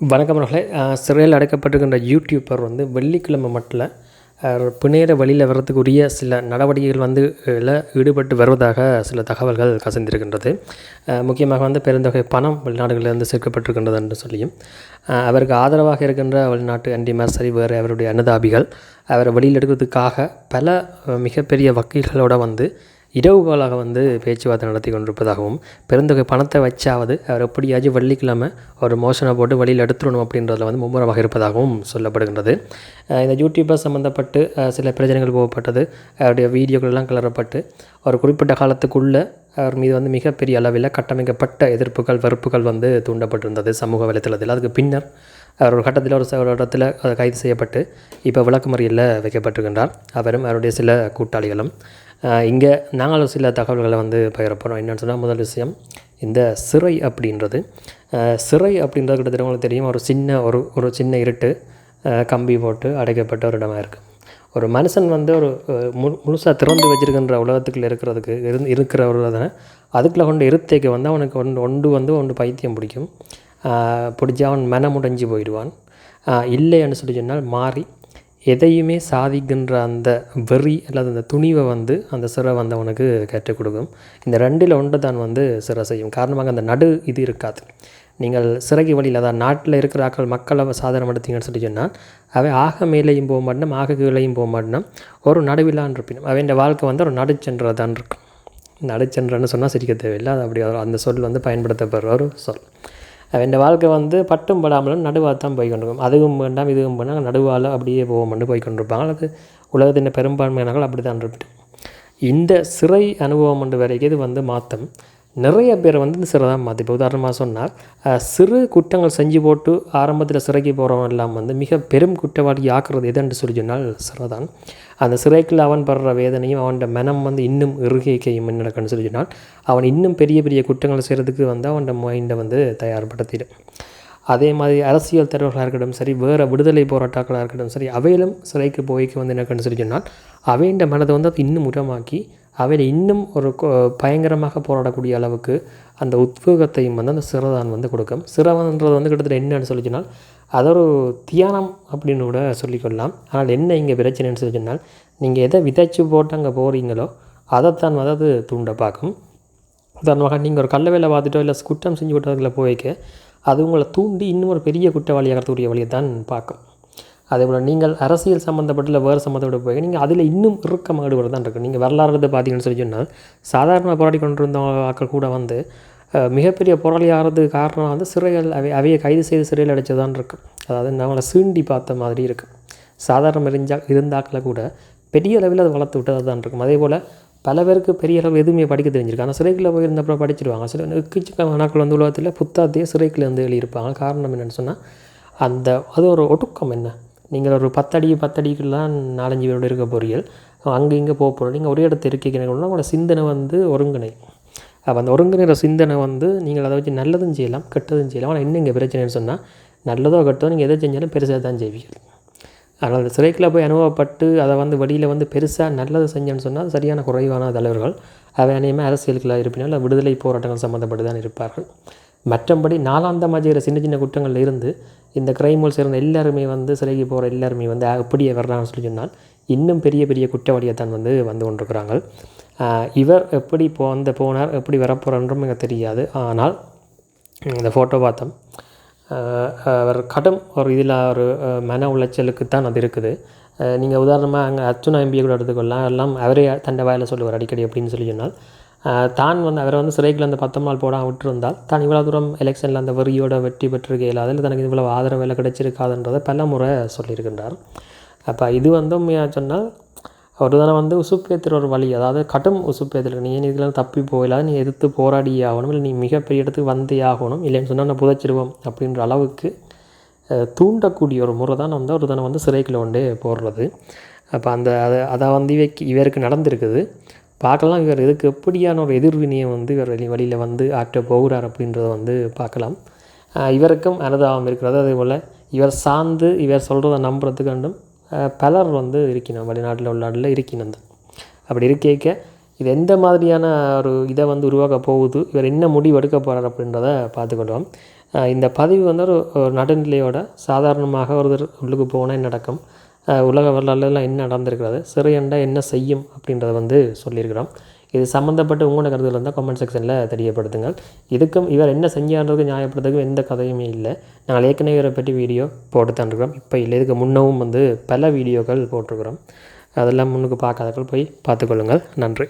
வணக்கம் அவர்களே சிறையில் அடைக்கப்பட்டிருக்கின்ற யூடியூப்பர் வந்து வெள்ளிக்கிழமை மட்டும் பிணையிற வழியில் வர்றதுக்குரிய சில நடவடிக்கைகள் வந்து ஈடுபட்டு வருவதாக சில தகவல்கள் கசிந்திருக்கின்றது. முக்கியமாக வந்து பெருந்தொகை பணம் வெளிநாடுகளிலிருந்து சேர்க்கப்பட்டிருக்கின்றது என்று சொல்லியும் அவருக்கு ஆதரவாக இருக்கின்ற வெளிநாட்டு அண்டிமார் சரி வேறு அவருடைய அனுதாபிகள் அவரை வெளியில் எடுக்கிறதுக்காக பல மிகப்பெரிய வக்கீல்களோட வந்து இடவுகோலாக வந்து பேச்சுவார்த்தை நடத்தி கொண்டிருப்பதாகவும் பெருந்தொகை பணத்தை வச்சாவது அவர் எப்படியாச்சும் வெள்ளிக்கிழமை ஒரு மோஷனை போட்டு வழியில் எடுத்துடணும் அப்படின்றதுல வந்து மும்முரமாக இருப்பதாகவும் சொல்லப்படுகின்றது. இந்த யூடியூபர் சம்மந்தப்பட்டு சில பிரச்சனைகள் போகப்பட்டது. அவருடைய வீடியோக்கள் எல்லாம் கிளறப்பட்டு ஒரு குறிப்பிட்ட காலத்துக்குள்ளே அவர் மீது வந்து மிகப்பெரிய அளவில் கட்டமைக்கப்பட்ட எதிர்ப்புகள் வெறுப்புகள் வந்து தூண்டப்பட்டிருந்தது சமூக வலைத்தளத்தில். அதுக்கு பின்னர் அவர் ஒரு கட்டத்தில் ஒரு ஒரு இடத்துல கைது செய்யப்பட்டு இப்போ விளக்குமறியலில் வைக்கப்பட்டிருக்கின்றார். அவரும் அவருடைய சில கூட்டாளிகளும் இங்கே நாங்களும் சில தகவல்களை வந்து பகிரப்போகிறோம் என்னென்னு சொன்னால் முதல் விஷயம் இந்த சிறை அப்படின்றது சிறை அப்படின்றது கிட்டத்தட்ட உங்களுக்கு தெரியும். ஒரு சின்ன ஒரு ஒரு சின்ன இருட்டு கம்பி போட்டு அடைக்கப்பட்ட ஒரு இடமா இருக்குது ஒரு மனுஷன் வந்து ஒரு மு முழுசாக திறந்து வச்சிருக்கின்ற உலகத்துக்குள்ள இருக்கிறதுக்கு இரு இருக்கிற ஒரு அதனை அதுக்குள்ளே கொண்டு இருத்தைக்கு வந்து அவனுக்கு ஒன்று ஒன்று வந்து ஒன்று பைத்தியம் பிடிக்கும். பிடிச்சி அவன் மனமுடைஞ்சு போயிடுவான். இல்லைன்னு சொல்லி சொன்னால் மாறி எதையுமே சாதிக்கின்ற அந்த வெறி அல்லது அந்த துணிவை வந்து அந்த சிறை வந்து அவனுக்கு கற்றுக் கொடுக்கும். இந்த ரெண்டில் ஒன்று தான் வந்து சிறை செய்யும். காரணமாக அந்த நடு இது இருக்காது. நீங்கள் சிறகு வழியில் அதான் நாட்டில் இருக்கிற ஆக்கள் மக்களை சாதனம் எடுத்தீங்கன்னு சொல்லி சொன்னால் அவை ஆக மேலேயும் போக மாட்டோம் ஆக கீழையும் போக மாட்டோம் ஒரு நடுவிலான் இருப்பினும். அவன் வாழ்க்கை வந்து ஒரு நடுச்சென்றதான் இருக்கும். நடுச்சென்றன்னு சொன்னால் சிரிக்க தேவையில்லை. அது அப்படி அந்த சொல் வந்து பயன்படுத்தப்படுற ஒரு சொல். அவன் வாழ்க்கை வந்து பட்டும் படாமலும் நடுவாக தான் போய் கொண்டிருக்கும் அதுவும் வேண்டாம் இதுவும் வேண்டாம் நடுவால் அப்படியே போவோம்னு போய் கொண்டிருப்பாங்க அது உலகத்தின் பெரும்பான்மையினர்கள் அப்படி தான் இருப்பிட்டு இந்த சிறை அனுபவம் என்று வரைக்கும் இது வந்து மாற்றம் நிறைய பேர் வந்து இந்த சிறை தான் மாற்றி இப்போ உதாரணமாக சொன்னால் சிறு குற்றங்கள் செஞ்சு போட்டு ஆரம்பத்தில் சிறைக்கு போகிறவன் எல்லாம் வந்து மிக பெரும் குற்றவாளி ஆக்குறது எதுன்னு சொல்லி சொன்னால் சிறை தான் அந்த சிறைக்குள்ள அவன் படுற வேதனையும் அவனோட மனம் வந்து இன்னும் இறுகைக்கையும் என்ன சொல்லி சொன்னால் அவன் இன்னும் பெரிய பெரிய குற்றங்களை செய்கிறதுக்கு வந்து அவனோட மைண்டை வந்து தயார்படுத்திடும். அதே மாதிரி அரசியல் தலைவர்களாக இருக்கட்டும் சரி வேறு விடுதலை போராட்டாக்களாக இருக்கட்டும் சரி அவையிலும் சிறைக்கு போய்க்கு வந்து என்ன சொல்லி சொன்னால் அவையின் மனதை வந்து அது இன்னும் உரமாக்கி அவையில் இன்னும் ஒரு பயங்கரமாக போராடக்கூடிய அளவுக்கு அந்த உத்வேகத்தையும் வந்து அந்த சிறதான் வந்து கொடுக்கும். சிறவன்ன்றது வந்து கிட்டத்தட்ட என்னன்னு சொல்லி சொன்னால் அது ஒரு தியானம் அப்படின்னு கூட சொல்லிக்கொள்ளலாம் ஆனால் என்ன இங்கே பிரச்சனைன்னு சொல்லி சொன்னால் நீங்கள் எதை விதைச்சு போட்டு அங்கே போகிறீங்களோ அதைத்தான் வந்து அது தூண்ட பார்க்கும். உதாரணமாக நீங்கள் ஒரு கள்ள வேலை பார்த்துட்டோ இல்லை குற்றம் செஞ்சு விட்டதுல போய்க்க அது உங்களை தூண்டி இன்னும் ஒரு பெரிய குற்றவாளியாகிறதுக்குரிய வழியை தான் பார்க்கும். அதே போல் நீங்கள் அரசியல் சம்மந்தப்பட்ட வேறு சம்மந்தப்பட்ட போய் நீங்கள் அதில் இன்னும் இறுக்கமாக ஈடுபட தான் இருக்குது நீங்கள் வரலாறு பார்த்தீங்கன்னு சொல்லி சொன்னால் சாதாரண போராடி கொண்டிருந்த ஆக்கள் கூட வந்து மிகப்பெரிய போராளி ஆகிறதுக்கு காரணம் வந்து சிறைகள் அவை அவையை கைது செய்து சிறையில் அடைச்சதான் இருக்கும் அதாவது நம்மளை சீண்டி பார்த்த மாதிரி இருக்கும் சாதாரண இருந்தா இருந்தாக்களை கூட பெரிய அளவில் அதை வளர்த்து விட்டதாக தான் இருக்கும் அதே போல் பல பேருக்கு பெரிய அளவு எதுவுமே படிக்க தெரிஞ்சிருக்கு. ஆனால் சிறைக்குள்ளே போயிருந்தப்பறம் படிச்சிருவாங்க. சில எக்கச்சக்கமானாக்கள் வந்து உலகத்தில் புத்தாத்தையே சிறைக்குள்ளே வந்து எழுதியிருப்பாங்க. காரணம் என்னென்னு சொன்னால் அந்த அது ஒரு ஒடுக்கம் என்ன? நீங்கள் ஒரு பத்தடி பத்தடிக்கெல்லாம் நாலஞ்சு பேரோட இருக்க போறீர்கள். அங்கே இங்கே போக போகிறோம் நீங்கள் ஒரே இடத்த இருக்கீங்கன்னா உங்களோட சிந்தனை வந்து ஒருங்கிணை. அப்போ அந்த ஒருங்கிணைற சிந்தனை வந்து நீங்கள் அதை வச்சு நல்லதும் செய்யலாம் கெட்டதும் செய்யலாம். ஆனால் என்ன இங்கே பிரச்சனைன்னு சொன்னால் நல்லதோ கெட்டதோ நீங்கள் எதை செஞ்சாலும் பெருசாக தான் செய்வீங்க அதனால் அந்த சிறைக்கில் போய் அனுபவப்பட்டு அதை வந்து வெளியில் வந்து பெருசாக நல்லது செஞ்சேன்னு சொன்னால் சரியான குறைவான தலைவர்கள். அவை அனையுமே அரசியலுக்குள்ள இருப்பினால் விடுதலை போராட்டங்கள் சம்மந்தப்பட்டு தான் இருப்பார்கள். மற்றபடி நாலாந்தமாக செய்கிற சின்ன சின்ன குற்றங்களில் இருந்து இந்த கிரைமோல் சேர்ந்த எல்லாருமே வந்து சிறைக்கு போகிற எல்லாருமே வந்து அப்படியே வர்றாங்கன்னு சொல்லி சொன்னால் இன்னும் பெரிய பெரிய குற்றவாளியை தான் வந்து வந்து கொண்டிருக்கிறாங்க இவர் எப்படி போ அந்த போனார் எப்படி வரப்போகிறன்றும் எனக்கு தெரியாது. ஆனால் இந்த ஃபோட்டோ பார்த்தோம். அவர் கடும் ஒரு இதில் ஒரு மன உளைச்சலுக்கு தான் அது இருக்குது. நீங்கள் உதாரணமாக அங்கே அர்ச்சுனா எம்பியை கூட எடுத்துக்கொள்ளலாம். எல்லாம் அவரே தண்டை வாயில் சொல்லுவார் அடிக்கடி அப்படின்னு சொல்லி சொன்னால். தான் வந்து அவரை வந்து சிறைக்குள்ள அந்த பத்து நாள் போடாமல் விட்டுருந்தால் தான் இவ்வளோ தூரம் எலெக்ஷனில் அந்த வெறியோட வெற்றி பெற்றிருக்கையில் அதில் தனக்கு இவ்வளோ ஆதரவு வேலை கிடைச்சிருக்காதுன்றதை பல முறை சொல்லியிருக்கின்றார். அப்போ இது வந்து உண்மையாக சொன்னால் ஒரு தானே வந்து உசுப்பேத்துற ஒரு வழி. அதாவது கடும் உசுப்பேத்தல் நீ இதில் இதெல்லாம் தப்பி போயிடாது நீ எதிர்த்து போராடியே ஆகணும். இல்லை நீ மிகப்பெரிய இடத்துக்கு வந்தே ஆகணும். இல்லைன்னு சொன்னால் நான் புதைச்சிருவோம் அப்படின்ற அளவுக்கு தூண்டக்கூடிய ஒரு முறை தான் வந்து ஒரு தானே வந்து சிறைக்குள்ள கொண்டே போடுறது. அப்போ அந்த அதை அதை வந்து இவைக்கு இவருக்கு நடந்திருக்குது. பார்க்கலாம். இவர் இதுக்கு எப்படியான ஒரு எதிர்வினையை வந்து இவர் வெளி வழியில் வந்து ஆற்ற போகிறார் அப்படின்றத வந்து பார்க்கலாம். இவருக்கும் அனுதாபம் இருக்கிறது. அதே போல் இவர் சார்ந்து இவர் சொல்கிறத நம்புறதுக்கு கண்டும் பலர் வந்து இருக்கணும். வெளிநாட்டில் உள்ளாட்டில் இருக்கணும். அப்படி இருக்கேக்க இது எந்த மாதிரியான ஒரு இதை வந்து உருவாக்க போகுது? இவர் என்ன முடிவு எடுக்க போகிறார் அப்படின்றத பார்த்துக்கொள்வோம் இந்த பதிவு வந்து ஒரு நடுநிலையோட சாதாரணமாக ஒருத்தர் உள்ளுக்கு போனால் என்ன நடக்கும்? உலக வரலாறுலாம் என்ன நடந்திருக்கிறது? சிறையண்டா என்ன செய்யும் அப்படின்றத வந்து சொல்லியிருக்கிறோம். இது சம்மந்தப்பட்ட உங்களோட கருத்துக்கள் இருந்தால் கமெண்ட் செக்ஷனில் தெரியப்படுத்துங்கள். இதுக்கும் இவர் என்ன செஞ்சான்றதுக்கு நியாயப்படுத்துக்கும் எந்த கதையுமே இல்லை. நாங்கள் ஏற்கனவே இவரை பற்றி வீடியோ போட்டு தந்துருக்கிறோம் இப்போ இல்லை இதுக்கு முன்னவும் வந்து பல வீடியோக்கள் போட்டிருக்கிறோம். அதெல்லாம் முன்னுக்கு பார்க்காதவர்கள் போய் பார்த்துக்கொள்ளுங்கள். நன்றி.